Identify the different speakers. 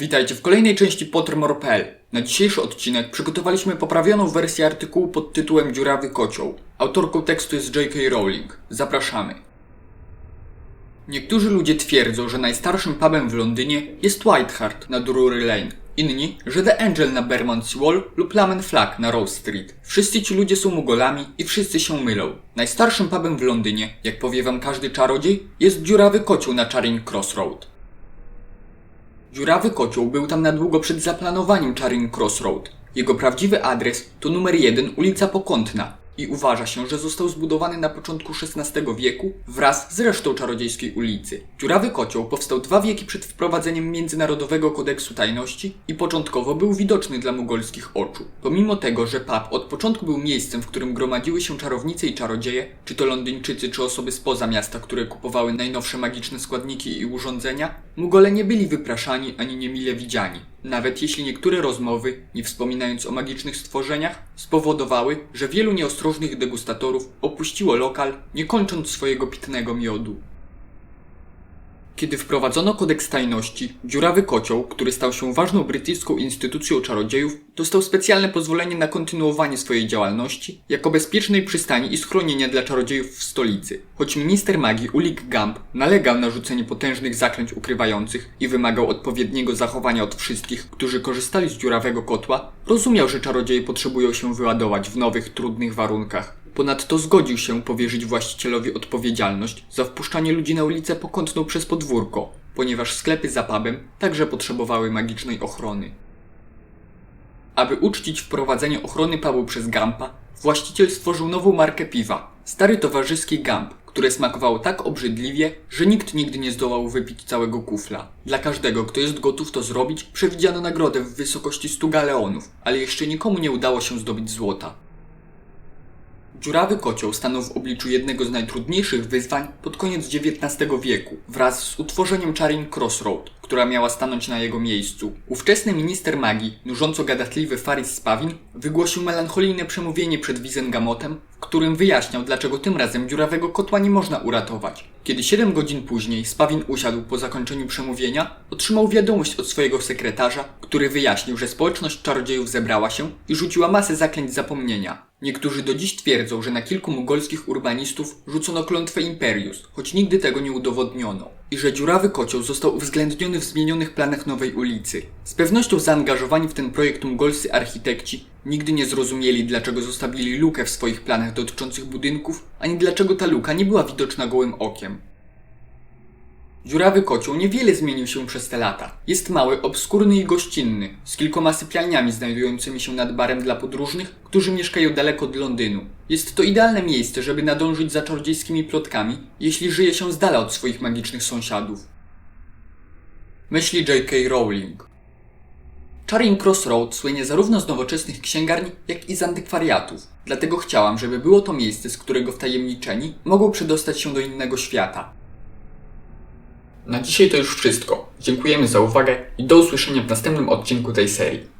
Speaker 1: Witajcie w kolejnej części Pottermore.pl. Na dzisiejszy odcinek przygotowaliśmy poprawioną wersję artykułu pod tytułem Dziurawy Kocioł. Autorką tekstu jest J.K. Rowling. Zapraszamy. Niektórzy ludzie twierdzą, że najstarszym pubem w Londynie jest White Hart na Drury Lane. Inni, że The Angel na Bermondsey Wall lub Lemon Flag na Rose Street. Wszyscy ci ludzie są mugolami i wszyscy się mylą. Najstarszym pubem w Londynie, jak powie wam każdy czarodziej, jest Dziurawy Kocioł na Charing Cross Road. Dziurawy kocioł był tam na długo przed zaplanowaniem Charing Cross Road. Jego prawdziwy adres to numer 1 ulica Pokątna i uważa się, że został zbudowany na początku XVI wieku wraz z resztą czarodziejskiej ulicy. Dziurawy kocioł powstał dwa wieki przed wprowadzeniem Międzynarodowego Kodeksu Tajności i początkowo był widoczny dla mugolskich oczu. Pomimo tego, że pub od początku był miejscem, w którym gromadziły się czarownice i czarodzieje, czy to Londyńczycy, czy osoby spoza miasta, które kupowały najnowsze magiczne składniki i urządzenia, Mugole nie byli wypraszani ani niemile widziani. Nawet jeśli niektóre rozmowy, nie wspominając o magicznych stworzeniach, spowodowały, że wielu nieostrożnych degustatorów opuściło lokal, nie kończąc swojego pitnego miodu. Kiedy wprowadzono kodeks tajności, dziurawy kocioł, który stał się ważną brytyjską instytucją czarodziejów, dostał specjalne pozwolenie na kontynuowanie swojej działalności jako bezpiecznej przystani i schronienia dla czarodziejów w stolicy. Choć minister magii Ulik Gamp nalegał na rzucenie potężnych zaklęć ukrywających i wymagał odpowiedniego zachowania od wszystkich, którzy korzystali z dziurawego kotła, rozumiał, że czarodzieje potrzebują się wyładować w nowych, trudnych warunkach. Ponadto zgodził się powierzyć właścicielowi odpowiedzialność za wpuszczanie ludzi na ulicę pokątną przez podwórko, ponieważ sklepy za pubem także potrzebowały magicznej ochrony. Aby uczcić wprowadzenie ochrony pubu przez Gampa, właściciel stworzył nową markę piwa, stary towarzyski Gamp, które smakowało tak obrzydliwie, że nikt nigdy nie zdołał wypić całego kufla. Dla każdego, kto jest gotów to zrobić, przewidziano nagrodę w wysokości 100 galeonów, ale jeszcze nikomu nie udało się zdobyć złota. Dziurawy kocioł stanął w obliczu jednego z najtrudniejszych wyzwań pod koniec XIX wieku, wraz z utworzeniem Charing Cross Road, która miała stanąć na jego miejscu. Ówczesny minister magii, nużąco gadatliwy Faris Spawin, wygłosił melancholijne przemówienie przed Wizengamotem, którym wyjaśniał, dlaczego tym razem dziurawego kotła nie można uratować. Kiedy 7 godzin później Spawin usiadł po zakończeniu przemówienia, otrzymał wiadomość od swojego sekretarza, który wyjaśnił, że społeczność czarodziejów zebrała się i rzuciła masę zaklęć zapomnienia. Niektórzy do dziś twierdzą, że na kilku mugolskich urbanistów rzucono klątwę Imperius, choć nigdy tego nie udowodniono. I że dziurawy kocioł został uwzględniony w zmienionych planach nowej ulicy. Z pewnością zaangażowani w ten projekt mugolscy architekci nigdy nie zrozumieli, dlaczego zostawili lukę w swoich planach dotyczących budynków, ani dlaczego ta luka nie była widoczna gołym okiem. Dziurawy kocioł niewiele zmienił się przez te lata. Jest mały, obskurny i gościnny, z kilkoma sypialniami znajdującymi się nad barem dla podróżnych, którzy mieszkają daleko od Londynu. Jest to idealne miejsce, żeby nadążyć za czarodziejskimi plotkami, jeśli żyje się z dala od swoich magicznych sąsiadów. Myśli J.K. Rowling. Charing Cross Road słynie zarówno z nowoczesnych księgarni, jak i z antykwariatów. Dlatego chciałam, żeby było to miejsce, z którego wtajemniczeni mogą przedostać się do innego świata. Na dzisiaj to już wszystko. Dziękujemy za uwagę i do usłyszenia w następnym odcinku tej serii.